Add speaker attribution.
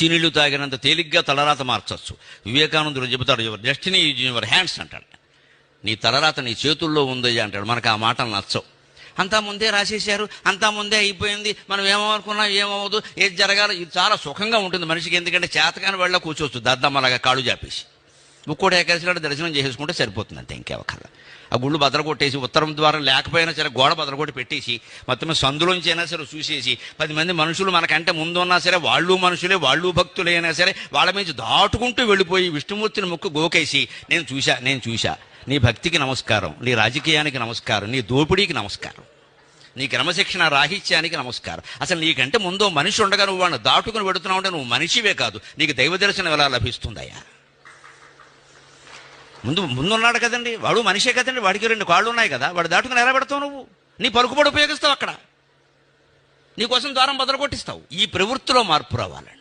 Speaker 1: మంచినీళ్ళు తాగినంత తేలిగ్గా తలరాత మార్చొచ్చు. వివేకానందుడు చెబుతాడు your destiny is your hands అంటాడు. నీ తలరాత నీ చేతుల్లో ఉందయ్యా అంటాడు. మనకు ఆ మాటలు నచ్చవు. అంతా ముందే రాసేశారు అంతా ముందే అయిపోయింది మనం ఏమనుకున్నాం ఏమవ్వదు ఏది జరగాలి ఇది చాలా సుఖంగా ఉంటుంది మనిషికి ఎందుకంటే చేతకాని వెళ్ళ కూర్చోవచ్చు దద్దమ్మలాగా కాళ్ళు చేపేసి ముక్కోటి ఏకాదశి దర్శనం చేసుకుంటే సరిపోతుంది అంతే ఇంకేవకల్లా ఆ గుళ్ళు బదలగొట్టేసి ఉత్తరం ద్వారం లేకపోయినా సరే గోడ బదలగొట్టి పెట్టేసి మొత్తం సందులోంచైనా అయినా సరే చూసేసి పది మంది మనుషులు మనకంటే ముందు ఉన్నా సరే వాళ్ళు మనుషులే వాళ్ళు భక్తులే అయినా సరే వాళ్ళ మీద దాటుకుంటూ వెళ్ళిపోయి విష్ణుమూర్తిని ముక్కు గోకేసి నేను చూశా నేను చూశా. నీ భక్తికి నమస్కారం నీ రాజకీయానికి నమస్కారం నీ దోపిడీకి నమస్కారం నీ క్రమశిక్షణ రాహిత్యానికి నమస్కారం. అసలు నీకంటే ముందు మనిషి ఉండగా నువ్వు వాడిని దాటుకుని పెడుతున్నావు అంటే నువ్వు మనిషివే కాదు నీకు దైవ దర్శనం ఎలా లభిస్తుందయ్యా? ముందు ముందున్నాడు కదండి. వాడు మనిషే కదండి. వాడికి రెండు కాళ్ళు ఉన్నాయి కదా. వాడు దాటుకుని ఎలా పెడతావు నువ్వు? నీ పలుకుబడి ఉపయోగిస్తావు అక్కడ. నీకోసం ద్వారం బదలు కొట్టిస్తావు. ఈ ప్రవృత్తిలో మార్పు రావాలండి.